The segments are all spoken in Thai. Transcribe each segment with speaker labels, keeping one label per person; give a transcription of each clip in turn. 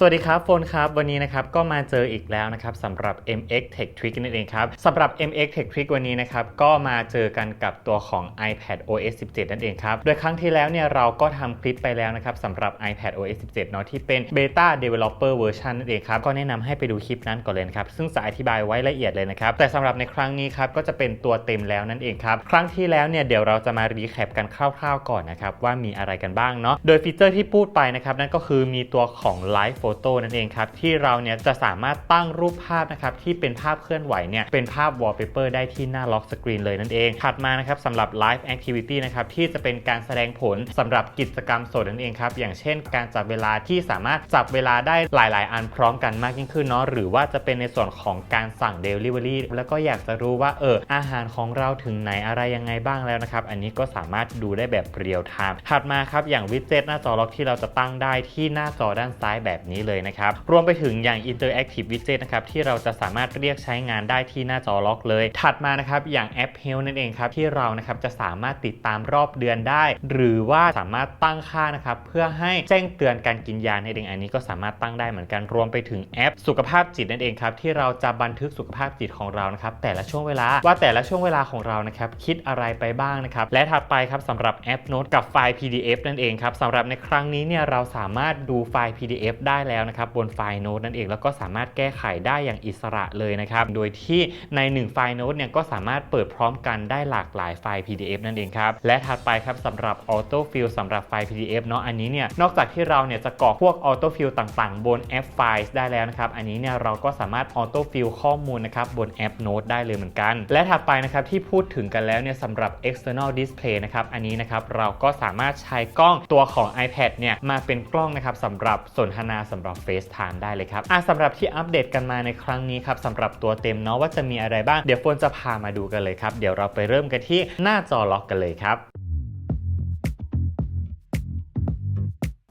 Speaker 1: สวัสดีครับโฟนครับวันนี้นะครับก็มาเจออีกแล้วนะครับสำหรับ MX Tech Trick นั่นเองครับสำหรับ MX Tech Trick วันนี้นะครับก็มาเจอกันกับตัวของ iPad OS 17 นั่นเองครับโดยครั้งที่แล้วเนี่ยเราก็ทำคลิปไปแล้วนะครับสำหรับ iPad OS 17 เนาะที่เป็น Beta Developer Version นั่นเองครับก็แนะนำให้ไปดูคลิปนั้นก่อนเลยครับซึ่งจะอธิบายไว้ละเอียดเลยนะครับแต่สำหรับในครั้งนี้ครับก็จะเป็นตัวเต็มแล้วนั่นเองครับครั้งที่แล้วเนี่ยเดี๋ยวเราจะมารีแคปกันคร่าวๆก่อนนะครับว่ามีอะไรกันบ้างเนาะโดยฟีเจอร์ที่พูดไปนะครับนั่นก็คือมีตัวของ Live Photo นั่นเองครับ ที่เราเนี่ยจะสามารถตั้งรูปภาพนะครับที่เป็นภาพเคลื่อนไหวเนี่ยเป็นภาพ wallpaper ได้ที่หน้าล็อกสกรีนเลยนั่นเอง ถัดมานะครับสำหรับ Live Activity นะครับที่จะเป็นการแสดงผลสำหรับกิจกรรมสดนั่นเองครับอย่างเช่น การจับเวลาที่สามารถจับเวลาได้หลาย ๆ อันพร้อมกันมากยิ่งขึ้นเนาะหรือว่าจะเป็นในส่วนของการสั่ง Delivery แล้วก็อยากจะรู้ว่าเอออาหารของเราถึงไหนอะไรยังไงบ้างแล้วนะครับ อันนี้ก็สามารถดูได้แบบเรียลไทม์ถัดมาครับอย่างวิดเจ็ตหน้าจอล็อกที่เราจะตั้งได้ที่หน้าจอด้านซ้ายแบบนี้เลยนะครับ รวมไปถึงอย่าง Interactive Widget นะครับที่เราจะสามารถเรียกใช้งานได้ที่หน้าจอล็อกเลย ถัดมานะครับอย่างแอป Health นั่นเองครับที่เรานะครับจะสามารถติดตามรอบเดือนได้ หรือว่าสามารถตั้งค่านะครับเพื่อให้แจ้งเตือนการกินยาในเองอันนี้ก็สามารถตั้งได้เหมือนกันรวมไปถึงแอป สุขภาพจิตนั่นเองครับที่เราจะบันทึกสุขภาพจิตของเรานะครับแต่ละช่วงเวลาว่าแต่ละช่วงเวลาของเรานะครับคิดอะไรไปบ้างนะครับและถัดไปครับสำหรับแอปโน้ตกับไฟล์ PDF นั่นเองครับสำหรับในครั้งนี้เนี่ยเราสามารถดูไฟล์ PDF ได้แล้วนะครับบนไฟล์โน้ตนั่นเองแล้วก็สามารถแก้ไขได้อย่างอิสระเลยนะครับ โดยที่ใน 1 ไฟล์โน้ตเนี่ยก็สามารถเปิดพร้อมกันได้หลากหลายไฟล์ PDF นั่นเองครับ และถัดไปครับสำหรับ Auto Fill สำหรับไฟล์ PDF เนาะอันนี้เนี่ยนอกจากที่เราเนี่ยจะกรอกพวก Auto Fill ต่างๆ บนแอป Files ได้แล้วนะครับ อันนี้เนี่ยเราก็สามารถ Auto Fill ข้อมูลนะครับบนแอป Note ได้เลยเหมือนกัน และถัดไปนะครับที่พูดถึงกันแล้วเนี่ยสำหรับ External Display นะครับอันนี้นะครับเราก็สามารถใช้กล้องตัวของ iPad เนี่ยมาเป็นกล้องนะครับสำหรับสนทนาสำหรับ FaceTime ได้เลยครับอะสำหรับที่อัปเดตกันมาในครั้งนี้ครับสำหรับตัวเต็มเนาะว่าจะมีอะไรบ้าง เดี๋ยวโฟนจะพามาดูกันเลยครับ เดี๋ยวเราไปเริ่มกันที่หน้าจอล็อกกันเลยครับ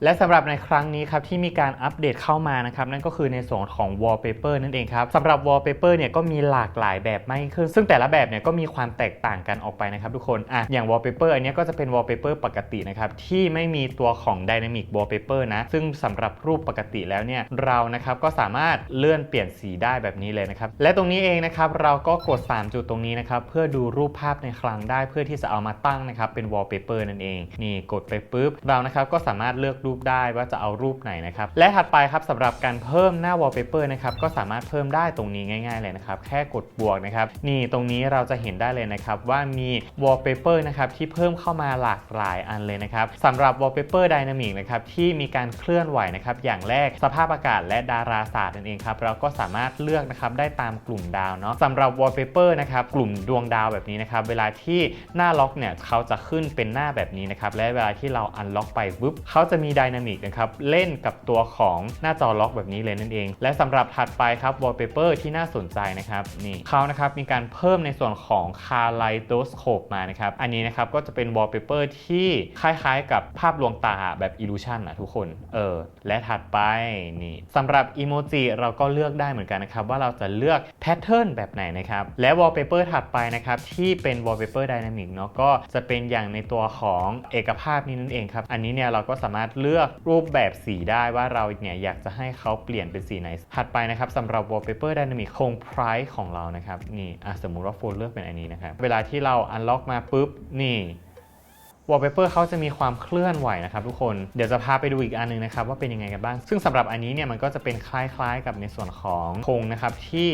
Speaker 1: และสำหรับในครั้งนี้ครับที่มีการอัปเดตเข้ามานะครับนั่นก็คือในส่วนของ wallpaper นั่นเองครับสำหรับ wallpaper เนี่ยก็มีหลากหลายแบบมากขึ้น ซึ่งแต่ละแบบเนี่ยก็มีความแตกต่างกันออกไปนะครับทุกคนอะอย่าง wallpaper อันนี้ก็จะเป็น wallpaper ปกตินะครับที่ไม่มีตัวของ dynamic wallpaper นะ ซึ่งสำหรับรูปปกติแล้วเนี่ยเรานะครับก็สามารถเลื่อนเปลี่ยนสีได้แบบนี้เลยนะครับและตรงนี้เองนะครับเราก็กด 3 จุดตรงนี้นะครับเพื่อดูรูปภาพในคลังได้เพื่อที่จะเอามาตั้งนะครับเป็น wallpaper นั่นเองนี่กดไปปุ๊บเรานะครับก็สามารถเลือกรูปได้ว่าจะเอารูปไหนนะครับและถัดไปครับสำหรับการเพิ่มหน้า wallpaper นะครับก็สามารถเพิ่มได้ตรงนี้ง่ายๆเลยนะครับแค่กดบวกนะครับนี่ตรงนี้เราจะเห็นได้เลยนะครับว่ามี wallpaper นะครับที่เพิ่มเข้ามาหลากหลายอันเลยนะครับสำหรับ wallpaper dynamic นะครับที่มีการเคลื่อนไหวนะครับอย่างแรกสภาพอากาศและดาราศาสตร์นั่นเองครับเราก็สามารถเลือกนะครับได้ตามกลุ่มดาวเนาะสำหรับ wallpaper นะครับกลุ่มดวงดาวแบบนี้นะครับเวลาที่หน้าล็อกเนี่ยเขาจะขึ้นเป็นหน้าแบบนี้นะครับและเวลาที่เราอันล็อกไปปุ๊บเขาจะมี dynamic นะครับเล่นกับตัวของหน้าจอล็อกแบบนี้เลยนั่นเอง และสำหรับถัดไปครับ wallpaper ที่น่าสนใจนะครับนี่เขานะครับมีการเพิ่มในส่วนของ kaleidoscope มานะครับอันนี้นะครับก็จะเป็น wallpaper ที่คล้ายๆ กับภาพลวงตาแบบ illusion นะทุกคนเออและถัดไปนี่สำหรับ emoji เราก็เลือกได้เหมือนกันนะครับว่าเราจะเลือก pattern แบบไหนนะครับและ wallpaper ถัดไปนะครับที่เป็น wallpaper dynamic เนาะก็จะเป็นอย่างในตัวของเอกภาพนี้นั่นเองครับอันนี้เนี่ยเราก็สามารถเลือกเลือกรูปแบบสีได้ว่าเราเนี่ยอยากจะให้เขาเปลี่ยนเป็นสีไหน ถัดไปนะครับสำหรับ wallpaper dynamic คง price ของเรานะครับนี่สมมุติว่าโฟนเลือกเป็นอันนี้นะครับเวลาที่เรา unlock มาปุ๊บนี่ wallpaper เขาจะมีความเคลื่อนไหวนะครับทุกคน เดี๋ยวจะพาไปดูอีกอันนึงนะครับว่าเป็นยังไงกันบ้าง ซึ่งสำหรับอันนี้เนี่ยมันก็จะเป็นคล้ายๆ กับในส่วนของธงนะครับที่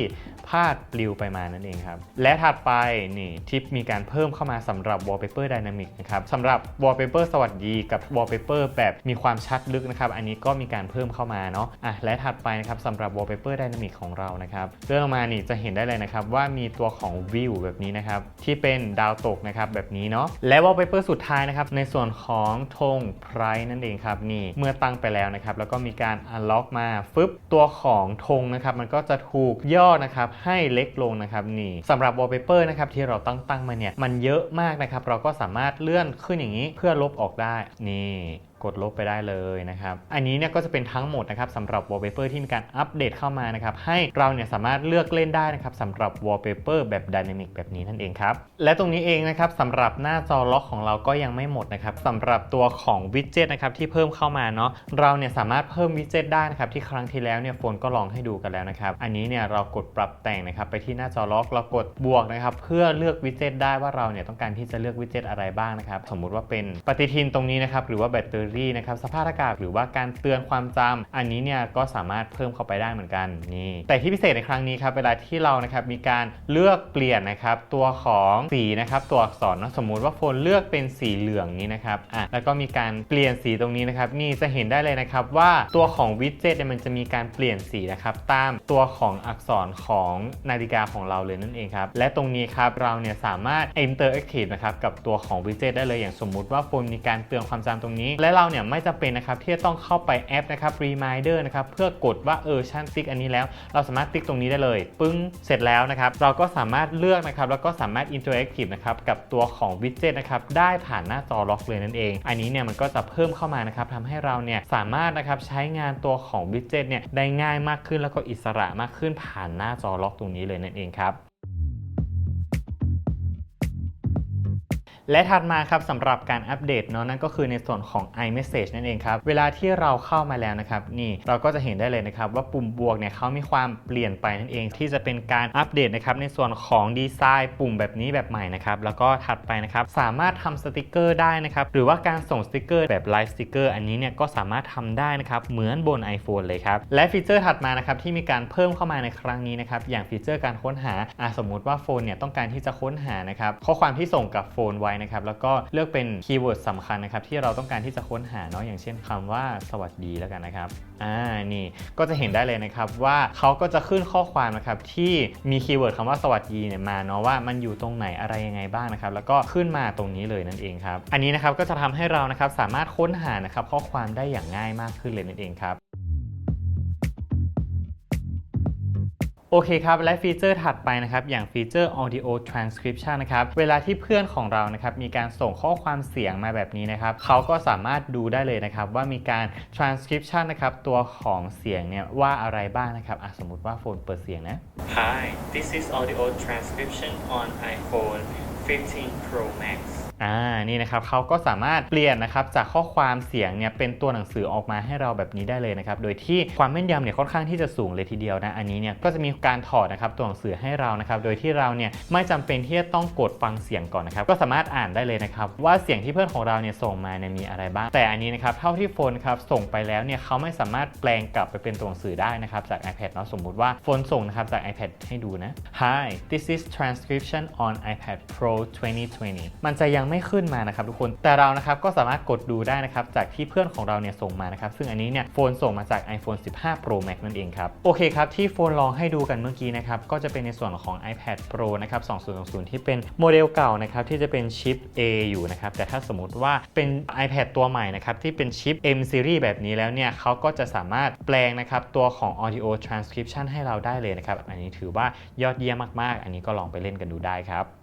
Speaker 1: พาดปลิวไปมานั่นเองครับ และถัดไปนี่ทิปมีการเพิ่มเข้ามาสำหรับ wallpaper dynamic นะครับสำหรับ wallpaper สวัสดีกับ wallpaper แบบมีความชัดลึกนะครับอันนี้ก็มีการเพิ่มเข้ามาเนาะอะและถัดไปนะครับสำหรับ wallpaper dynamic ของเรานะครับเลื่อนลงมานี่จะเห็นได้เลยนะครับว่ามีตัวของ view แบบนี้นะครับที่เป็นดาวตกนะครับแบบนี้เนาะและ wallpaper สุดท้ายนะครับในส่วนของธงไพร์นั่นเองครับนี่เมื่อตั้งไปแล้วนะครับแล้วก็มีการอันล็อกมาฟึบตัวของธงนะครับมันก็จะถูกย่อนะครับให้เล็กลงนะครับนี่สำหรับวอลเปเปอร์นะครับที่เราตั้งตั้งมาเนี่ยมันเยอะมากนะครับเราก็สามารถเลื่อนขึ้นอย่างนี้เพื่อลบออกได้นี่ กดลบไปได้เลยนะครับ อันนี้เนี่ยก็จะเป็นทั้งหมดนะครับสำหรับ wallpaper ที่มีการอัปเดตเข้ามานะครับให้เราเนี่ยสามารถเลือกเล่นได้นะครับสำหรับ wallpaper แบบ dynamic แบบนี้นั่นเองครับและตรงนี้เองนะครับสำหรับหน้าจอล็อกของเราก็ยังไม่หมดนะครับสำหรับตัวของ widget นะครับที่เพิ่มเข้ามาเนาะเราเนี่ยสามารถเพิ่ม widget ได้นะครับที่ครั้งที่แล้วเนี่ยโฟนก็ลองให้ดูกันแล้วนะครับอันนี้เนี่ยเรากดปรับแต่งนะครับไปที่หน้าจอล็อกเรากดบวกนะครับเพื่อเลือก widget ได้ว่าเราเนี่ยต้องการที่จะเลือก widget อะไรบ้างนะครับสมมุติว่าเป็นปฏิทินตรงนี้นะครับหรือว่าแบตเตอรี่นะครับสภาพอากาศหรือว่าการเตือนความจำอันนี้เนี่ยก็สามารถเพิ่มเข้าไปได้เหมือนกันนี่แต่ที่พิเศษในครั้งนี้ครับเวลาที่เรานะครับมีการเลือกเปลี่ยนนะครับตัวของสีนะครับตัวอักษรเนอะสมมุติว่าโฟนเลือกเป็นสีเหลืองนี้นะครับอะแล้วก็มีการเปลี่ยนสีตรงนี้นะครับนี่จะเห็นได้เลยนะครับว่าตัวของวิดเจ็ตเนี่ยมันจะมีการเปลี่ยนสีนะครับตามตัวของอักษรของนาฬิกาของเราเลยนั่นเองครับและตรงนี้ครับเราเนี่ยสามารถ interactive นะครับกับตัวของวิดเจ็ตได้เลยอย่างสมมุติว่าโฟนมีการเตือนความจำตรงนี้ และเราเนี่ยไม่จำเป็นนะครับที่จะต้องเข้าไปแอปนะครับ reminder นะครับเพื่อกดว่าเออฉันติ๊กอันนี้แล้ว เราสามารถติ๊กตรงนี้ได้เลย ปึ้งเสร็จแล้วนะครับเราก็สามารถเลือกนะครับแล้วก็สามารถ interactive นะครับกับตัวของวิดเจ็ตนะครับได้ผ่านหน้าจอล็อกเลยนั่นเอง อันนี้เนี่ยมันก็จะเพิ่มเข้ามานะครับทำให้เราเนี่ยสามารถนะครับใช้งานตัวของวิดเจ็ตเนี่ยได้ง่ายมากขึ้นแล้วก็อิสระมากขึ้นผ่านหน้าจอล็อกตรงนี้เลยนั่นเองครับ และถัดมาครับสำหรับการอัปเดตเนาะนั่นก็คือในส่วนของ iMessage นั่นเองครับ เวลาที่เราเข้ามาแล้วนะครับนี่เราก็จะเห็นได้เลยนะครับว่าปุ่มบวกเนี่ยเขามีความเปลี่ยนไปนั่นเอง ที่จะเป็นการอัปเดตนะครับในส่วนของดีไซน์ปุ่มแบบนี้แบบใหม่นะครับแล้วก็ถัดไปนะครับสามารถทำสติกเกอร์ได้นะครับหรือว่าการส่งสติกเกอร์แบบไลฟ์สติกเกอร์อันนี้เนี่ยก็สามารถทำได้นะครับเหมือนบน iPhone เลยครับและฟีเจอร์ถัดมานะครับที่มีการเพิ่มเข้ามาในครั้งนี้นะครับอย่างฟีเจอร์การค้นหาอะสมมุติว่าโฟนเนี่ยต้องการที่จะค้นหานะครับข้อความที่ส่งกับโฟนไว้นะครับ แล้วก็เลือกเป็นคีย์เวิร์ดสำคัญนะครับที่เราต้องการที่จะค้นหาเนาะอย่างเช่นคำว่าสวัสดีแล้วกันนะครับอ่านี่ก็จะเห็นได้เลยนะครับว่าเขาก็จะขึ้นข้อความนะครับที่มีคีย์เวิร์ดคำว่าสวัสดีเนี่ยมาเนาะว่ามันอยู่ตรงไหนอะไรยังไงบ้างนะครับ แล้วก็ขึ้นมาตรงนี้เลยนั่นเองครับอันนี้นะครับก็จะทำให้เรานะครับสามารถค้นหานะครับข้อความได้อย่างง่ายมากขึ้นเลยนั่นเองครับ โอเคครับ และฟีเจอร์ถัดไปนะครับอย่างฟีเจอร์ audio transcription นะครับเวลาที่เพื่อนของเรานะครับมีการส่งข้อความเสียงมาแบบนี้นะครับเขาก็สามารถดูได้เลยนะครับว่ามีการ transcription นะครับตัวของเสียงเนี่ยว่าอะไรบ้างนะครับสมมติว่าโฟนเปิดเสียงนะ
Speaker 2: Hi, this is audio transcription on iPhone 15 Pro Max.
Speaker 1: อ่านี่นะครับเขาก็สามารถเปลี่ยนนะครับจากข้อความเสียงเนี่ยเป็นตัวหนังสือออกมาให้เราแบบนี้ได้เลยนะครับโดยที่ความแม่นยำเนี่ยค่อนข้างที่จะสูงเลยทีเดียวนะอันนี้เนี่ยก็จะมีการถอดนะครับตัวหนังสือให้เรานะครับโดยที่เราเนี่ยไม่จำเป็นที่จะต้องกดฟังเสียงก่อนนะครับก็สามารถอ่านได้เลยนะครับว่าเสียงที่เพื่อนของเราเนี่ยส่งมาเนี่ยมีอะไรบ้าง แต่อันนี้นะครับเท่าที่โฟนครับส่งไปแล้วเนี่ยเขาไม่สามารถแปลงกลับไปเป็นตัวหนังสือได้นะครับจาก iPad เนาะสมมุติว่าโฟนส่งนะครับจาก iPad ให้ดูนะ Hi this is transcription on iPad Pro 2020 มันจะยังไม่ขึ้นมานะครับทุกคนแต่เรานะครับก็สามารถกดดูได้นะครับจากที่เพื่อนของเราเนี่ยส่งมานะครับซึ่งอันนี้เนี่ยโฟนส่งมาจาก iPhone 15 Pro Max นั่นเองครับโอเคครับที่โฟนลองให้ดูกันเมื่อกี้นะครับก็จะเป็นในส่วนของ iPad Pro นะครับ2020 ที่เป็นโมเดลเก่านะครับที่จะเป็นชิป A อยู่นะครับแต่ถ้าสมมติว่าเป็น iPad ตัวใหม่นะครับที่เป็นชิป M Series แบบนี้แล้วเนี่ยเขาก็จะสามารถแปลงนะครับตัวของ Audio Transcription ให้เราได้เลยนะครับอันนี้ถือว่ายอดเยี่ยมมากๆ อันนี้ก็ลองไปเล่นกันดูได้ครับ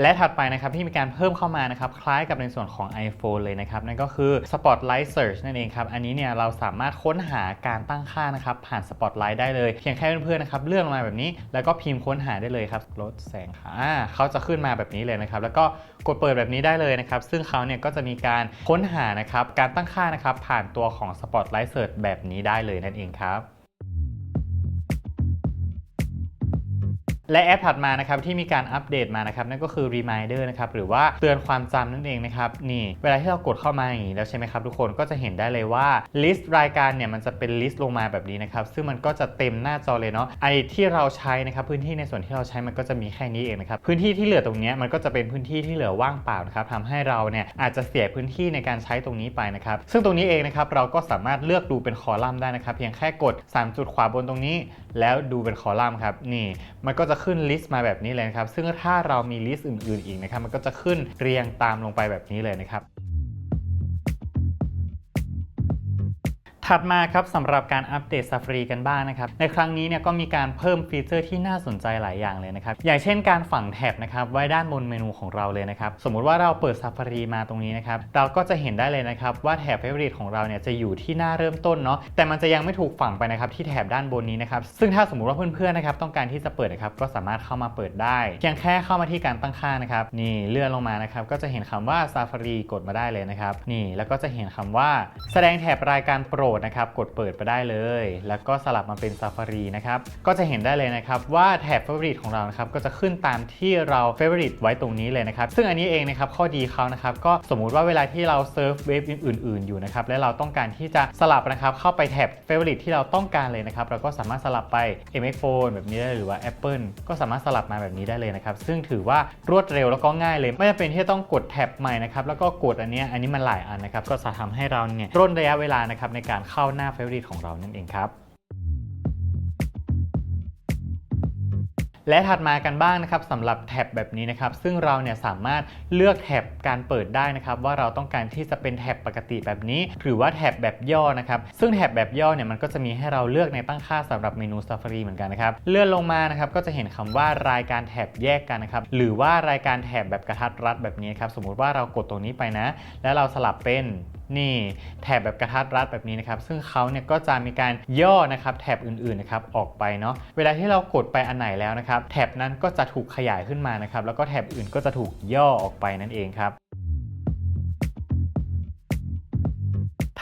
Speaker 1: และถัดไปนะครับที่มีการเพิ่มเข้ามานะครับคล้ายกับในส่วนของ iPhone เลยนะครับ นั่นก็คือ Spotlight Search นั่นเองครับ อันนี้เนี่ยเราสามารถค้นหาการตั้งค่านะครับผ่าน Spotlight ได้เลย เพียงแค่เพื่อนๆนะครับเลื่อนลงมาแบบนี้ แล้วก็พิมพ์ค้นหาได้เลยครับลดแสงค่ะเขาจะขึ้นมาแบบนี้เลยนะครับ แล้วก็กดเปิดแบบนี้ได้เลยนะครับ ซึ่งเขาเนี่ยก็จะมีการค้นหานะครับการตั้งค่านะครับผ่านตัวของ Spotlight Search แบบนี้ได้เลยนั่นเองครับ และแอปถัดมานะครับที่มีการอัปเดตมานะครับนั่นก็คือ Reminder นะครับหรือว่าเตือนความจำนั่นเองนะครับนี่เวลาที่เรากดเข้ามาอย่างนี้แล้วใช่ไหมครับทุกคนก็จะเห็นได้เลยว่าลิสต์รายการเนี่ยมันจะเป็นลิสต์ลงมาแบบนี้นะครับซึ่งมันก็จะเต็มหน้าจอเลยเนาะไอที่เราใช้นะครับพื้นที่ในส่วนที่เราใช้มันก็จะมีแค่นี้เองนะครับพื้นที่ที่เหลือตรงนี้มันก็จะเป็นพื้นที่ที่เหลือว่างเปล่านะครับทำให้เราเนี่ยอาจจะเสียพื้นที่ในการใช้ตรงนี้ไปนะครับซึ่งตรงนี้เองนะครับเราก็สามารถเลือกดูเป็นคอลัมน์ได้นะครับเพียงแค่กด 3 จุดขวาบนตรงนี้ แล้วดูเป็นคอลัมน์ครับนี่มันก็จะขึ้นลิสต์มาแบบนี้เลยนะครับ ซึ่งถ้าเรามีลิสต์อื่นๆอีกนะครับ มันก็จะขึ้นเรียงตามลงไปแบบนี้เลยนะครับ ถัดมาครับสำหรับการอัปเดต Safari กันบ้างนะครับ ในครั้งนี้เนี่ยก็มีการเพิ่มฟีเจอร์ที่น่าสนใจหลายอย่างเลยนะครับ อย่างเช่นการฝังแท็บนะครับไว้ด้านบนเมนูของเราเลยนะครับ สมมุติว่าเราเปิด Safari มาตรงนี้นะครับ เราก็จะเห็นได้เลยนะครับว่าแท็บ Favorite ของเราเนี่ยจะอยู่ที่หน้าเริ่มต้นเนาะแต่มันจะยังไม่ถูกฝังไปนะครับที่แถบด้านบนนี้นะครับซึ่งถ้าสมมุติว่าเพื่อนๆนะครับต้องการที่จะเปิดนะครับก็สามารถเข้ามาเปิดได้เพียงแค่เข้ามาที่การตั้งค่านะครับนี่เลื่อนลงมานะครับก็จะเห็นคำว่า Safari กดมาได้เลยนะครับนี่แล้วก็จะเห็นคำว่า แสดงแถบรายการโปรดนะครับ กดเปิดไปได้เลย แล้วก็สลับมาเป็น Safari นะครับ ก็จะเห็นได้เลยนะครับว่าแถบ Favorite ของเรานะครับก็จะขึ้นตามที่เรา Favorite ไว้ตรงนี้เลยนะครับ ซึ่งอันนี้เองนะครับข้อดีเขานะครับก็สมมุติว่าเวลาที่เราเซิร์ฟเว็บอื่น ๆ อยู่นะครับและเราต้องการที่จะสลับนะครับเข้าไปแถบ Favorite ที่เราต้องการเลยนะครับเราก็สามารถสลับไป MX Phone แบบนี้ได้หรือว่า Apple ก็สามารถสลับมาแบบนี้ได้เลยนะครับซึ่งถือว่ารวดเร็วแล้วก็ง่ายเลย ไม่จำเป็นที่จะต้องกดแท็บใหม่นะครับแล้วก็กดอันนี้อันนี้มันหลายอันนะครับก็จะทำให้เราเนี่ยร่นระยะเวลานะครับในการเข้าหน้า Favorite ของเรานั่นเองครับ และถัดมากันบ้างนะครับสำหรับแท็บแบบนี้นะครับซึ่งเราเนี่ยสามารถเลือกแท็บการเปิดได้นะครับว่าเราต้องการที่จะเป็นแท็บปกติแบบนี้ หรือว่าแท็บแบบย่อนะครับซึ่งแท็บแบบย่อเนี่ยมันก็จะมีให้เราเลือกในตั้งค่าสำหรับเมนู Safari เหมือนกันนะครับเลื่อนลงมานะครับก็จะเห็นคำว่ารายการแท็บแยกกันนะครับหรือว่ารายการแท็บแบบกระทัดรัดแบบนี้ครับสมมุติว่าเรากดตรงนี้ไปนะ แล้วเราสลับเป็น นี่แถบแบบกระทัดรัดแบบนี้นะครับ ซึ่งเขาเนี่ยก็จะมีการย่อนะครับแถบอื่นๆนะครับออกไปเนาะเวลาที่เรากดไปอันไหนแล้วนะครับ แถบนั้นก็จะถูกขยายขึ้นมานะครับ แล้วก็แถบอื่นก็จะถูกย่อออกไปนั่นเองครับ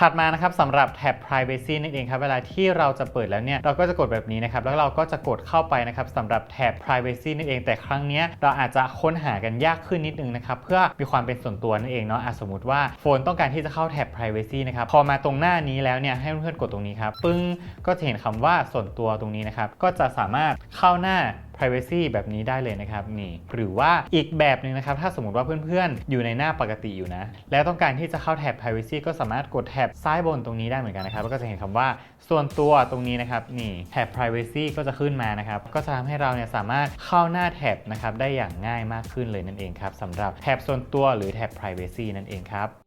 Speaker 1: ถัดมานะครับสำหรับแท็บ privacy นั่นเองครับเวลาที่เราจะเปิดแล้วเนี่ยเราก็จะกดแบบนี้นะครับแล้วเราก็จะกดเข้าไปนะครับสำหรับแท็บ privacy นั่นเองแต่ครั้งนี้เราอาจจะค้นหากันยากขึ้นนิดนึงนะครับเพื่อมีความเป็นส่วนตัวนั่นเองเนาะะสมมติว่าโฟนต้องการที่จะเข้าแท็บ privacy นะครับพอมาตรงหน้านี้แล้วเนี่ยให้เพื่อนๆกดตรงนี้ครับปึ้งก็จะเห็นคำว่าส่วนตัวตรงนี้นะครับก็จะสามารถเข้าหน้า privacy แบบนี้ได้เลยนะครับนี่หรือว่าอีกแบบหนึ่งนะครับ ถ้าสมมติว่าเพื่อนๆ อยู่ในหน้าปกติอยู่นะ แล้วต้องการที่จะเข้าแท็บ privacy ก็สามารถกดแท็บซ้ายบนตรงนี้ได้เหมือนกันนะครับ แล้วก็จะเห็นคำว่าส่วนตัวตรงนี้นะครับนี่แท็บ privacy ก็จะขึ้นมานะครับ ก็จะทำให้เราเนี่ยสามารถเข้าหน้าแท็บนะครับได้อย่างง่ายมากขึ้นเลยนั่นเองครับสำหรับแท็บส่วนตัวหรือแท็บ privacy นั่นเองครับ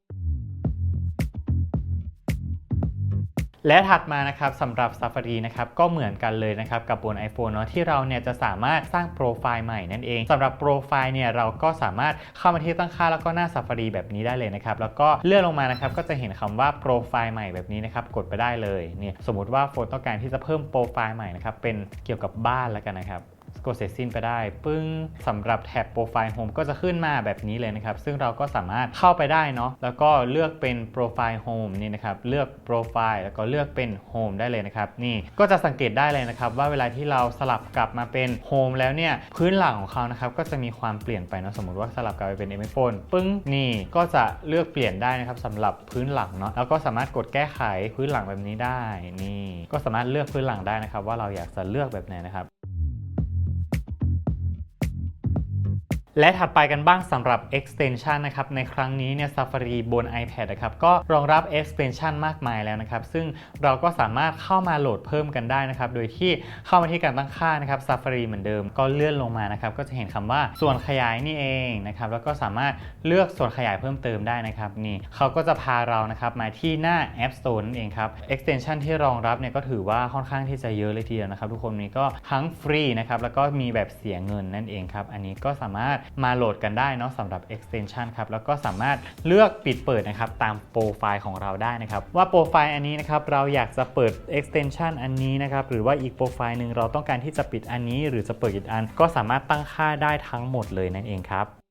Speaker 1: และถัดมานะครับสำหรับ Safari นะครับก็เหมือนกันเลยนะครับกับบน iPhone เนาะที่เราเนี่ยจะสามารถสร้างโปรไฟล์ใหม่นั่นเองสำหรับโปรไฟล์เนี่ยเราก็สามารถเข้ามาที่ตั้งค่าแล้วก็หน้า Safari แบบนี้ได้เลยนะครับแล้วก็เลื่อนลงมานะครับก็จะเห็นคำว่าโปรไฟล์ใหม่แบบนี้นะครับกดไปได้เลยเนี่ยสมมุติว่าโฟนต้องการที่จะเพิ่มโปรไฟล์ใหม่นะครับเป็นเกี่ยวกับบ้านแล้วกันนะครับ กดเสร็จสิ้นไปได้ ปึ้งสำหรับแท็บโปรไฟล์โฮมก็จะขึ้นมาแบบนี้เลยนะครับ ซึ่งเราก็สามารถเข้าไปได้เนาะแล้วก็เลือกเป็นโปรไฟล์โฮมนี่นะครับเลือกโปรไฟล์แล้วก็เลือกเป็นโฮมได้เลยนะครับนี่ก็จะสังเกตได้เลยนะครับ ว่าเวลาที่เราสลับกลับมาเป็นโฮมแล้วเนี่ยพื้นหลังของเขานะครับก็จะมีความเปลี่ยนไปเนาะสมมติว่าสลับกลับไปเป็น m อ p h o n e ปึ้งนี่ก็จะเลือกเปลี่ยนได้นะครับสำหรับพื้นหลังเนาะแล้วก็สามารถกดแก้ไขพื้นหลังแบบนี้ได้นี่ก็สามารถเลือกพื้นหลังได้นะครับ ว่าเราอยากจะเลือกแบบไหนนะครับ และถัดไปกันบ้างสำหรับ extension นะครับ ในครั้งนี้เนี่ย Safari บน iPad นะครับก็รองรับ extension มากมายแล้วนะครับ ซึ่งเราก็สามารถเข้ามาโหลดเพิ่มกันได้นะครับ โดยที่เข้ามาที่การตั้งค่านะครับ Safari เหมือนเดิม ก็เลื่อนลงมานะครับ ก็จะเห็นคำว่าส่วนขยายนี่เองนะครับ แล้วก็สามารถเลือกส่วนขยายเพิ่มเติมได้นะครับ นี่เขาก็จะพาเรานะครับมาที่หน้า App Store นั่นเองครับ extension ที่รองรับเนี่ยก็ถือว่าค่อนข้างที่จะเยอะเลยทีเดียวนะครับ ทุกคนนี้ก็ทั้งฟรีนะครับแล้วก็มีแบบเสียเงินนั่นเองครับอันนี้ก็สามารถมาโหลดกันได้เนาะสำหรับ extension ครับแล้วก็สามารถเลือกปิดเปิดนะครับตามโปรไฟล์ของเราได้นะครับว่าโปรไฟล์อันนี้นะครับเราอยากจะเปิด extension อันนี้นะครับหรือว่าอีกโปรไฟล์หนึ่งเราต้องการที่จะปิดอันนี้ หรือจะเปิดอีกอัน ก็สามารถตั้งค่าได้ทั้งหมดเลยนั่นเองครับ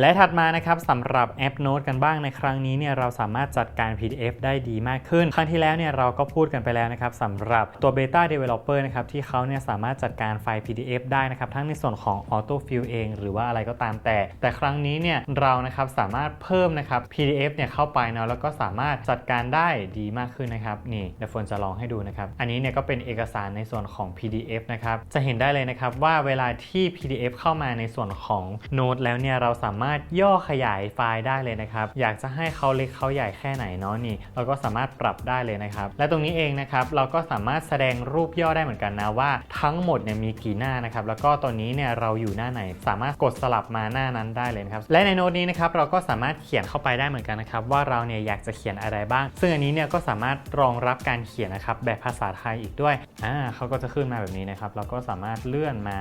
Speaker 1: และถัดมานะครับสำหรับแอป Note กันบ้างในครั้งนี้เนี่ยเราสามารถจัดการ PDF ได้ดีมากขึ้น ครั้งที่แล้วเนี่ยเราก็พูดกันไปแล้วนะครับสำหรับตัว Beta Developer นะครับที่เขาเนี่ยสามารถจัดการไฟล์ PDF ได้นะครับทั้งในส่วนของ Auto Fill เอง หรือว่าอะไรก็ตามแต่ แต่ครั้งนี้เนี่ยเรานะครับสามารถเพิ่มนะครับ PDF เนี่ยเข้าไปเนาะแล้วก็สามารถจัดการได้ดีมากขึ้นนะครับนี่เดี๋ยวฝนจะลองให้ดูนะครับอันนี้เนี่ยก็เป็นเอกสารในส่วนของ PDF นะครับจะเห็นได้เลยนะครับว่าเวลาที่ PDF เข้ามาในส่วนของ Note แล้วเนี่ยเราสามารถามารถย่อขยายไฟล์ได้เลยนะครับ อยากจะให้เขาเล็กเขาใหญ่แค่ไหนเนาะนี่ เราก็สามารถปรับได้เลยนะครับ และตรงนี้เองนะครับเราก็สามารถแสดงรูปย่อได้เหมือนกันนะว่าทั้งหมดเนี่ยมีกี่หน้านะครับแล้วก็ตอนนี้เนี่ยเราอยู่หน้าไหน สามารถกดสลับมาหน้านั้นได้เลยนะครับและในโน้ตนี้นะครับเราก็สามารถเขียนเข้าไปได้เหมือนกันนะครับว่าเราเนี่ยอยากจะเขียนอะไรบ้าง ซึ่งอันนี้เนี่ยก็สามารถรองรับการเขียนนะครับแบบภาษาไทยอีกด้วยอ่าเขาก็จะขึ้นมาแบบนี้นะครับเราก็สามารถเลื่อนมา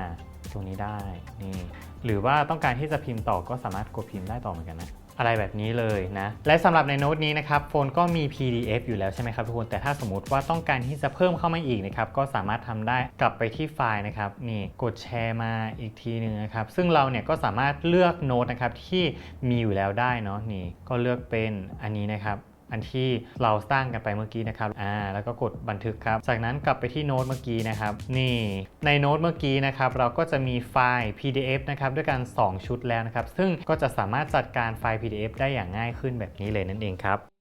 Speaker 1: ตรงนี้ได้นี่หรือว่าต้องการที่จะพิมพ์ต่อก็สามารถกดพิมพ์ได้ต่อเหมือนกันนะอะไรแบบนี้เลยนะ และสำหรับในโน้ตนี้นะครับโฟนก็มี PDF อยู่แล้วใช่ไหมครับทุกคนแต่ถ้าสมมติว่าต้องการที่จะเพิ่มเข้ามาอีกนะครับก็สามารถทำได้กลับไปที่ไฟล์นะครับนี่กดแชร์มาอีกทีหนึ่งนะครับซึ่งเราเนี่ยก็สามารถเลือกโน้ตนะครับที่มีอยู่แล้วได้เนาะนี่ก็เลือกเป็นอันนี้นะครับ อันที่เราสร้างกันไปเมื่อกี้นะครับอ่าแล้วก็กดบันทึกครับ จากนั้นกลับไปที่โน้ตเมื่อกี้นะครับ นี่ในโน้ตเมื่อกี้นะครับเราก็จะมีไฟล์ PDF นะครับด้วยกัน 2 ชุดแล้วนะครับ ซึ่งก็จะสามารถจัดการไฟล์ PDF ได้อย่างง่ายขึ้นแบบนี้เลยนั่นเองครับ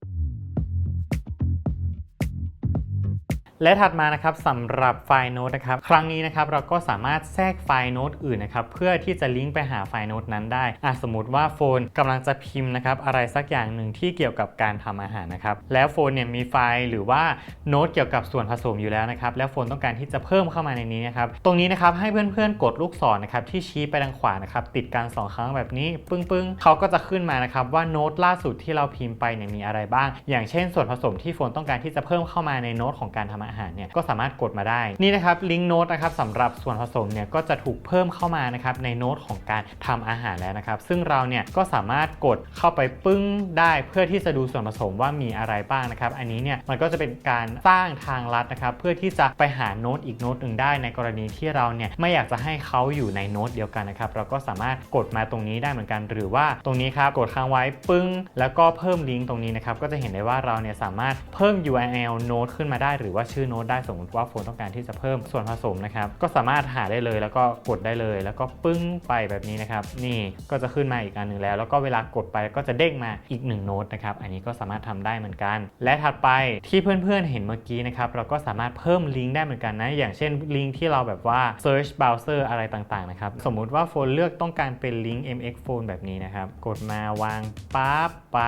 Speaker 1: และถัดมานะครับสำหรับไฟล์โน้ตนะครับครั้งนี้นะครับเราก็สามารถแทรกไฟล์โน้ตอื่นนะครับเพื่อที่จะลิงก์ไปหาไฟล์โน้ตนั้นได้อะสมมติว่าโฟนกำลังจะพิมพ์นะครับอะไรสักอย่างหนึ่งที่เกี่ยวกับการทำอาหารนะครับแล้วโฟนเนี่ยมีไฟล์หรือว่าโน้ตเกี่ยวกับส่วนผสมอยู่แล้วนะครับแล้วโฟนต้องการที่จะเพิ่มเข้ามาในนี้นะครับตรงนี้นะครับให้เพื่อนๆกดลูกศรนะครับที่ชี้ไปทางขวานะครับติดกันสองครั้งแบบนี้ปึ้งๆเขาก็จะขึ้นมานะครับว่าโน้ตล่าสุดที่เราพิมพ์ไปเนี่ยมีอะไรบ้าง อย่างเช่น ส่วนผสมที่โฟนต้องการที่จะเพิ่มเข้ามาในโน้ตของการทำอาหารเนี่ยก็สามารถกดมาได้ นี่นะครับลิงก์โน้ตนะครับสำหรับส่วนผสมเนี่ยก็จะถูกเพิ่มเข้ามานะครับในโน้ตของการทำอาหารแล้วนะครับ ซึ่งเราเนี่ยก็สามารถกดเข้าไปปึ้งได้เพื่อที่จะดูส่วนผสมว่ามีอะไรบ้างนะครับ อันนี้เนี่ยมันก็จะเป็นการสร้างทางลัดนะครับเพื่อที่จะไปหาโน้ตอีกโน้ตหนึ่งได้ในกรณีที่เราเนี่ยไม่อยากจะให้เขาอยู่ในโน้ตเดียวกันนะครับเราก็สามารถกดมาตรงนี้ได้เหมือนกัน หรือว่าตรงนี้ครับกดค้างไว้ปึ้ง แล้วก็เพิ่มลิงก์ตรงนี้นะครับก็จะเห็นได้ว่าเราเนี่ยสามารถเพิ่ม URL โน้ตขึ้นมาได้หรือว่าชื่อโน้ตได้สมมติว่าโฟนต้องการที่จะเพิ่มส่วนผสมนะครับก็สามารถหาได้เลยแล้วก็กดได้เลย แล้วก็ปึ้งไปแบบนี้นะครับนี่ก็จะขึ้นมาอีกอันหนึ่งแล้ว แล้วก็เวลากดไปก็จะเด้งมาอีกหนึ่งโน้ตนะครับอันนี้ก็สามารถทำได้เหมือนกัน และถัดไปที่เพื่อนๆเห็นเมื่อกี้นะครับเราก็สามารถเพิ่มลิงก์ได้เหมือนกันนะอย่างเช่นลิงก์ที่เราแบบว่า search browser อะไรต่างๆนะครับสมมุติว่าโฟนเลือกต้องการเป็นลิงก์ MX Phone แบบนี้นะครับกดมาวางปั๊บไป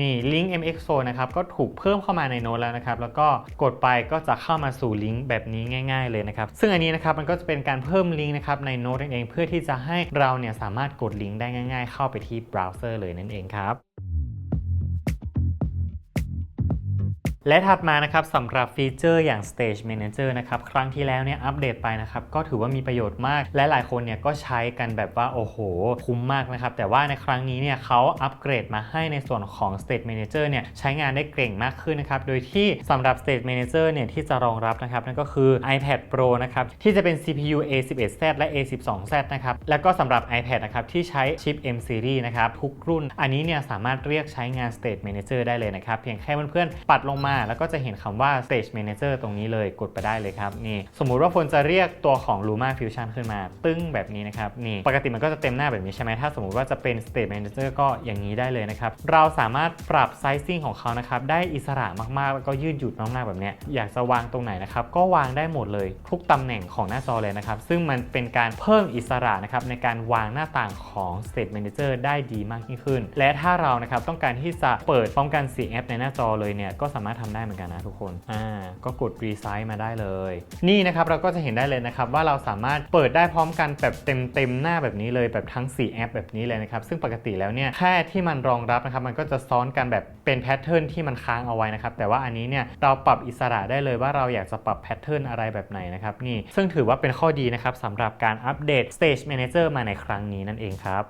Speaker 1: นี่ลิงก์ mxo นะครับก็ถูกเพิ่มเข้ามาในโน้ตแล้วนะครับ แล้วก็กดไปก็จะเข้ามาสู่ลิงก์แบบนี้ง่าย ๆเลยนะครับ ซึ่งอันนี้นะครับมันก็จะเป็นการเพิ่มลิงก์นะครับในโน้ตเองเพื่อที่จะให้เราเนี่ยสามารถกดลิงก์ได้ง่าย ๆ เข้าไปที่เบราว์เซอร์เลยนั่นเองครับ และถัดมานะครับสำหรับฟีเจอร์อย่าง Stage Manager นะครับครั้งที่แล้วเนี่ยอัปเดตไปนะครับก็ถือว่ามีประโยชน์มาก และหลายคนเนี่ยก็ใช้กันแบบว่า โอ้โห คุ้มมากนะครับ แต่ว่าในครั้งนี้เนี่ยเขาอัปเกรดมาให้ในส่วนของ Stage Manager เนี่ยใช้งานได้เก่งมากขึ้นนะครับ โดยที่สำหรับ Stage Manager เนี่ยที่จะรองรับนะครับนั่นก็คือ iPad Pro นะครับที่จะเป็น CPU A11Z และ A12Z นะครับแล้วก็สำหรับ iPad นะครับที่ใช้ชิป M Series นะครับทุกรุ่น อันนี้เนี่ยสามารถเรียกใช้งาน Stage Manager ได้เลยนะครับเพียงแค่เพื่อนๆปัดลงมาแล้วก็จะเห็นคำว่า Stage Manager ตรงนี้เลยกดไปได้เลยครับนี่สมมุติว่าคนจะเรียกตัวของ Luma Fusion ขึ้นมา ตึ้งแบบนี้นะครับนี่ปกติมันก็จะเต็มหน้าแบบนี้ใช่ไหมถ้าสมมุติว่าจะเป็น Stage Manager ก็อย่างนี้ได้เลยนะครับเราสามารถปรับ sizing ของเขานะครับได้อิสระมากๆ แล้วก็ยืดหยุ่นมากๆแบบเนี้ยอยากจะวางตรงไหนนะครับก็วางได้หมดเลยทุกตำแหน่งของหน้าจอเลยนะครับซึ่งมันเป็นการเพิ่มอิสระนะครับในการวางหน้าต่างของ Stage Manager ได้ดีมากยิ่งขึ้น และถ้าเรานะครับต้องการที่จะเปิดพร้อมกัน4แอปในหน้าจอเลยเนี่ยก็สามารถทำได้เหมือนกันนะทุกคน อ่า ก็กด resize มาได้เลย นี่นะครับเราก็จะเห็นได้เลยนะครับว่าเราสามารถเปิดได้พร้อมกันแบบเต็มๆหน้าแบบนี้เลยแบบทั้ง 4 แอปแบบนี้เลยนะครับ ซึ่งปกติแล้วเนี่ยแค่ที่มันรองรับนะครับมันก็จะซ้อนกันแบบเป็นแพทเทิร์นที่มันค้างเอาไว้นะครับ แต่ว่าอันนี้เนี่ยเราปรับอิสระได้เลยว่าเราอยากจะปรับแพทเทิร์นอะไรแบบไหนนะครับนี่ซึ่งถือว่าเป็นข้อดีนะครับสำหรับการอัปเดต Stage Manager มาในครั้งนี้นั่นเองครับ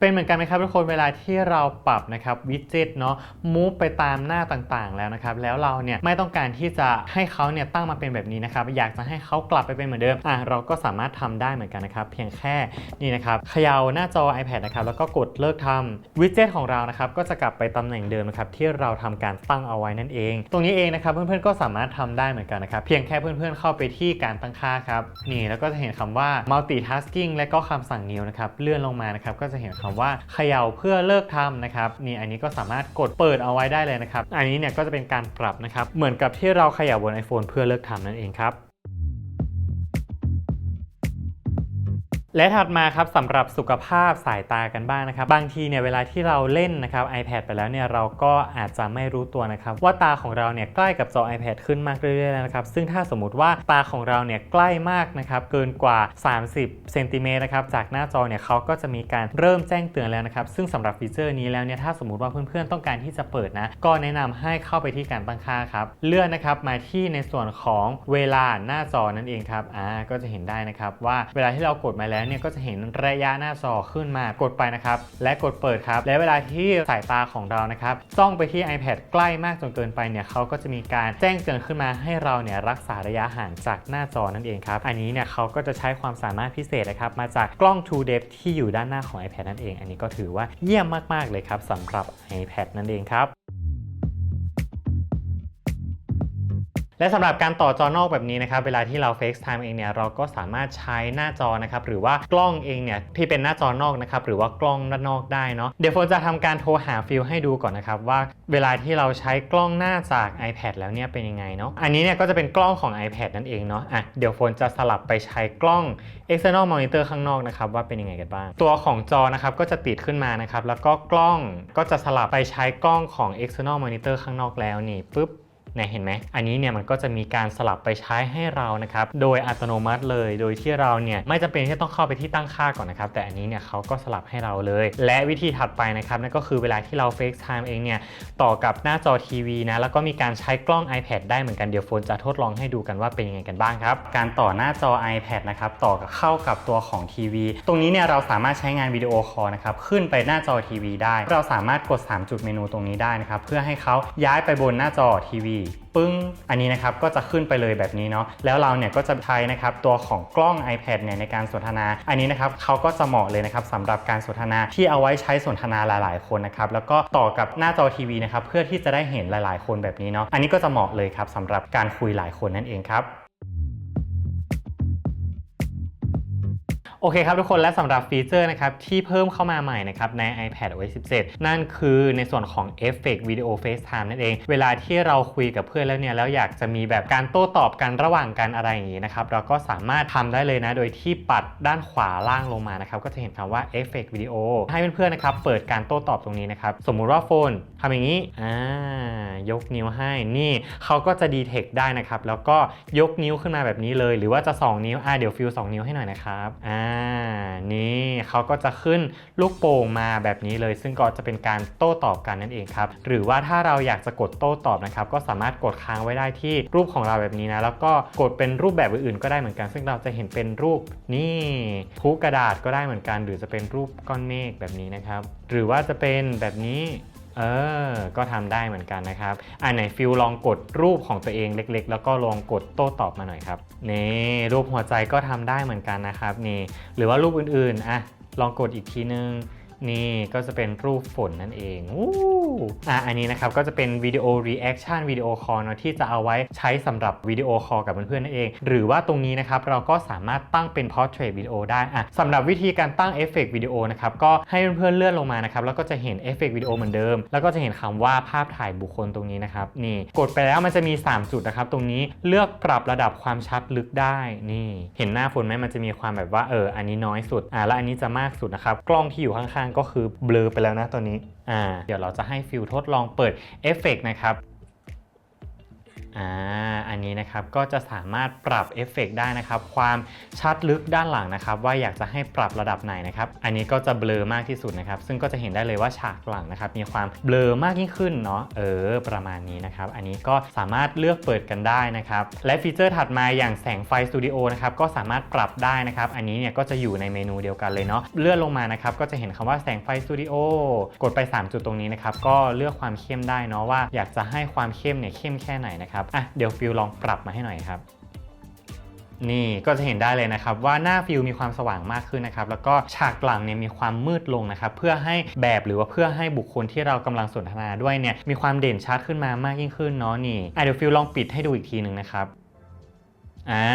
Speaker 1: เป็นเหมือนกันไหมครับทุกคนเวลาที่เราปรับนะครับวิดเจ็ตเนาะมูฟไปตามหน้าต่างๆ แล้วนะครับแล้วเราเนี่ยไม่ต้องการที่จะให้เขาเนี่ยตั้งมาเป็นแบบนี้นะครับอยากจะให้เขากลับไปเป็นเหมือนเดิมอะเราก็สามารถทำได้เหมือนกันนะครับเพียงแค่นี่นะครับเขย่าหน้าจอ iPad นะครับแล้วก็กดเลิกทำวิดเจ็ตของเรานะครับก็จะกลับไปตำแหน่งเดิมนะครับที่เราทำการตั้งเอาไว้นั่นเอง ตรงนี้เองนะครับเพื่อนๆก็สามารถทำได้เหมือนกันนะครับเพียงแค่เพื่อนๆ เข้าไปที่การตั้งค่าครับนี่แล้วก็จะเห็นคำว่า multitasking และก็คำสั่ง new นะครับเลื่อนลงมานะครับก็จะเห็นคำว่าเขย่าเพื่อเลิกทำนะครับนี่อันนี้ก็สามารถกดเปิดเอาไว้ได้เลยนะครับ อันนี้เนี่ยก็จะเป็นการปรับนะครับเหมือนกับที่เราเขย่าบน iPhone เพื่อเลิกทำนั่นเองครับ และถัดมาครับสำหรับสุขภาพสายตากันบ้างนะครับ บางทีเนี่ยเวลาที่เราเล่นนะครับ iPad ไปแล้วเนี่ยเราก็อาจจะไม่รู้ตัวนะครับ ว่าตาของเราเนี่ยใกล้กับจอ iPad ขึ้นมากเรื่อยๆแล้วนะครับ ซึ่งถ้าสมมติว่าตาของเราเนี่ยใกล้มากนะครับ เกินกว่า 30เซนติเมตรนะครับจากหน้าจอเนี่ยเขาก็จะมีการเริ่มแจ้งเตือนแล้วนะครับ ซึ่งสำหรับฟีเจอร์นี้แล้วเนี่ยถ้าสมมติว่าเพื่อนๆต้องการที่จะเปิดนะ ก็แนะนำให้เข้าไปที่การตั้งค่าครับเลื่อนนะครับมาที่ในส่วนของเวลาหน้าจอนั่นเองครับอ่าก็จะเห็นได้นะครับว่าเวลาที่เรากดมาแล้วเนี่ยก็จะเห็นระยะหน้าจอขึ้นมากดไปนะครับ และกดเปิดครับ และเวลาที่สายตาของเรานะครับจ้องไปที่ iPad ใกล้มากจนเกินไปเนี่ยเขาก็จะมีการแจ้งเตือนขึ้นมาให้เราเนี่ยรักษาระยะห่างจากหน้าจอนั่นเองครับ อันนี้เนี่ยเขาก็จะใช้ความสามารถพิเศษนะครับมาจากกล้อง True Depth ที่อยู่ด้านหน้าของ iPad นั่นเอง อันนี้ก็ถือว่าเยี่ยมมากๆเลยครับสำหรับ iPad นั่นเองครับ และสำหรับการต่อจอนอกแบบนี้นะครับเวลาที่เรา FaceTime เองเนี่ยเราก็สามารถใช้หน้าจอนะครับหรือว่ากล้องเองเนี่ยที่เป็นหน้าจอนอกนะครับหรือว่ากล้องด้านนอกได้เนาะเดี๋ยวโฟนจะทำการโทรหาฟิลให้ดูก่อนนะครับว่าเวลาที่เราใช้กล้องหน้าจาก iPad แล้วเนี่ยเป็นยังไงเนาะอันนี้เนี่ยก็จะเป็นกล้องของ iPad นั่นเองเนาะอะเดี๋ยวโฟนจะสลับไปใช้กล้อง external monitor ข้างนอกนะครับว่าเป็นยังไงกันบ้าง ตัวของจอนะครับก็จะติดขึ้นมานะครับแล้วก็กล้องก็จะสลับไปใช้กล้องของ external monitor ข้างนอกแล้วนี่ปุ๊บ นี่ยเห็นไหมอันนี้เนี่ยมันก็จะมีการสลับไปใช้ให้เรานะครับ โดยอัตโนมัติเลย โดยที่เราเนี่ยไม่จำเป็นที่ต้องเข้าไปที่ตั้งค่าก่อนนะครับ แต่อันนี้เนี่ยเขาก็สลับให้เราเลย และวิธีถัดไปนะครับนั่นก็คือเวลาที่เรา FaceTime เองเนี่ยต่อกับหน้าจอทีวีนะแล้วก็มีการใช้กล้อง iPad ได้เหมือนกันเดี๋ยวโฟนจะทดลองให้ดูกันว่าเป็นยังไงกันบ้างครับ การต่อหน้าจอ iPad นะครับต่อกับเข้ากับตัวของทีวี ตรงนี้เนี่ยเราสามารถใช้งานวิดีโอคอลนะครับขึ้นไปหน้าจอทีวีได้ เราสามารถกด 3 จุดเมนูตรงนี้ได้นะครับเพื่อให้เขาย้ายไปบนหน้าจอทีวีปึ้ง อันนี้นะครับก็จะขึ้นไปเลยแบบนี้เนาะ แล้วเราเนี่ยก็จะใช้นะครับตัวของกล้อง iPad เนี่ยในการสนทนา อันนี้นะครับเขาก็จะเหมาะเลยนะครับสำหรับการสนทนาที่เอาไว้ใช้สนทนาหลาย ๆ คนนะครับ แล้วก็ต่อกับหน้าจอทีวีนะครับเพื่อที่จะได้เห็นหลาย ๆ คนแบบนี้เนาะ อันนี้ก็จะเหมาะเลยครับสำหรับการคุยหลายคนนั่นเองครับ โอเคครับทุกคนและสำหรับฟีเจอร์นะครับที่เพิ่มเข้ามาใหม่นะครับใน iPad OS 17 นั่นคือในส่วนของ Effect Video FaceTime นั่นเอง เวลาที่เราคุยกับเพื่อนแล้วเนี่ยแล้วอยากจะมีแบบการโต้ตอบกันระหว่างกันอะไรอย่างนี้นะครับเราก็สามารถทำได้เลยนะ โดยที่ปัดด้านขวาล่างลงมานะครับก็จะเห็นคำว่า Effect Video ให้เพื่อนๆนะครับเปิดการโต้ตอบตรงนี้นะครับสมมุติว่าโฟนทำอย่างนี้อ่ายกนิ้วให้นี่เขาก็จะดีเทคได้นะครับแล้วก็ยกนิ้วขึ้นมาแบบนี้เลย หรือว่าจะ 2 นิ้วอ่าเดี๋ยวฟิล2นิ้วให้หน่อยนะครับอ่านี่เขาก็จะขึ้นลูกโป่งมาแบบนี้เลย ซึ่งก็จะเป็นการโต้ตอบกันนั่นเองครับ หรือว่าถ้าเราอยากจะกดโต้ตอบนะครับ ก็สามารถกดค้างไว้ได้ที่รูปของเราแบบนี้นะ แล้วก็กดเป็นรูปแบบอื่นๆก็ได้เหมือนกัน ซึ่งเราจะเห็นเป็นรูปนี่ผู้กระดาษก็ได้เหมือนกัน หรือจะเป็นรูปก้อนเมฆแบบนี้นะครับ หรือว่าจะเป็นแบบนี้ เออ ก็ทำได้เหมือนกันนะครับ อ่าไหนฟิลลองกดรูปของตัวเองเล็ก ๆ แล้วก็ลองกดโต้ตอบมาหน่อยครับนี่รูปหัวใจก็ทำได้เหมือนกันนะครับนี่หรือว่ารูปอื่นๆอะลองกดอีกทีนึง นี่ก็จะเป็นรูปฝนนั่นเองอู้อะอันนี้นะครับก็จะเป็นวิดีโอ reaction วิดีโอคอลเนาะที่จะเอาไว้ใช้สำหรับวิดีโอคอลกับเพื่อนๆนั่นเอง หรือว่าตรงนี้นะครับเราก็สามารถตั้งเป็น portrait วิดีโอได้อะสำหรับวิธีการตั้งเอฟเฟกต์วิดีโอนะครับก็ให้เพื่อนๆเลื่อนลงมานะครับแล้วก็จะเห็นเอฟเฟกต์วิดีโอเหมือนเดิม แล้วก็จะเห็นคำว่าภาพถ่ายบุคคลตรงนี้นะครับนี่กดไปแล้วมันจะมี 3 จุดนะครับตรงนี้เลือกปรับระดับความชัดลึกได้นี่ เห็นหน้าฝนไหมมันจะมีความแบบว่าเอออันนี้น้อยสุดอ่าแล้วอันนี้จะมากสุดนะครับกล้องที่อยู่ข้างก็คือเบลอไปแล้วนะตัวนี้ อ่า เดี๋ยวเราจะให้ฟิลทดลองเปิดเอฟเฟกต์นะครับ อ่า อันนี้นะครับก็จะสามารถปรับเอฟเฟกต์ได้นะครับความชัดลึกด้านหลังนะครับว่าอยากจะให้ปรับระดับไหนนะครับอันนี้ก็จะเบลอมากที่สุดนะครับซึ่งก็จะเห็นได้เลยว่าฉากหลังนะครับมีความเบลอมากยิ่งขึ้นเนาะเออประมาณนี้นะครับอันนี้ก็สามารถเลือกเปิดกันได้นะครับและฟีเจอร์ถัดมาอย่างแสงไฟสตูดิโอนะครับก็สามารถปรับได้นะครับอันนี้เนี่ยก็จะอยู่ในเมนูเดียวกันเลยเนาะเลื่อนลงมานะครับก็จะเห็นคำว่าแสงไฟสตูดิโอกดไป 3 จุดตรงนี้นะครับก็เลือกความเข้มได้เนาะว่าอยากจะให้ความเข้มเนี่ยเข้มแค่ไหนนะครับอะเดี๋ยวฟิลลองปรับมาให้หน่อยครับ นี่ก็จะเห็นได้เลยนะครับ ว่าหน้าฟิลมีความสว่างมากขึ้นนะครับ แล้วก็ฉากหลังเนี่ยมีความมืดลงนะครับ เพื่อให้แบบหรือว่าเพื่อให้บุคคลที่เรากำลังสนทนาด้วยเนี่ยมีความเด่นชัดขึ้นมามากยิ่งขึ้นเนาะนี่อะเดี๋ยวฟิลลองปิดให้ดูอีกทีหนึ่งนะครับ อ่า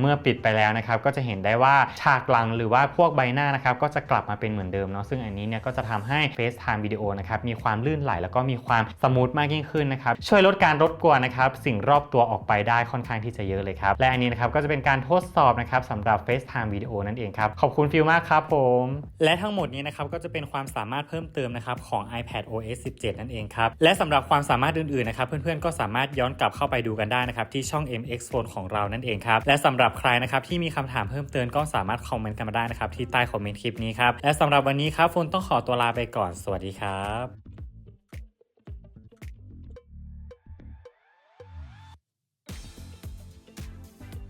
Speaker 1: เมื่อปิดไปแล้วนะครับก็จะเห็นได้ว่าฉากหลังหรือว่าพวกใบหน้านะครับก็จะกลับมาเป็นเหมือนเดิมเนาะซึ่งอันนี้เนี่ยก็จะทำให้ FaceTime วิดีโอนะครับมีความลื่นไหลแล้วก็มีความสมูทมากยิ่งขึ้นนะครับช่วยลดการรบกวนนะครับสิ่งรอบตัวออกไปได้ค่อนข้างที่จะเยอะเลยครับและอันนี้นะครับก็จะเป็นการทดสอบนะครับสำหรับ FaceTime วิดีโอนั่นเองครับขอบคุณฟิลมากครับผมและทั้งหมดนี้นะครับก็จะเป็นความสามารถเพิ่มเติมนะครับของ iPad OS 17 นั่นเองครับและสำหรับความสามารถอื่นๆนะครับเพื่อนๆก็สามารถย้อนกลับเข้าไปดูกันได้นะครับที่ช่อง MX Phone ของเรานั่นเองครับ และสำหรับใครนะครับที่มีคำถามเพิ่มเติมก็สามารถคอมเมนต์กันมาได้นะครับที่ใต้คอมเมนต์คลิปนี้ครับ และสำหรับวันนี้ครับโฟนต้องขอตัวลาไปก่อน สวัสดีครับ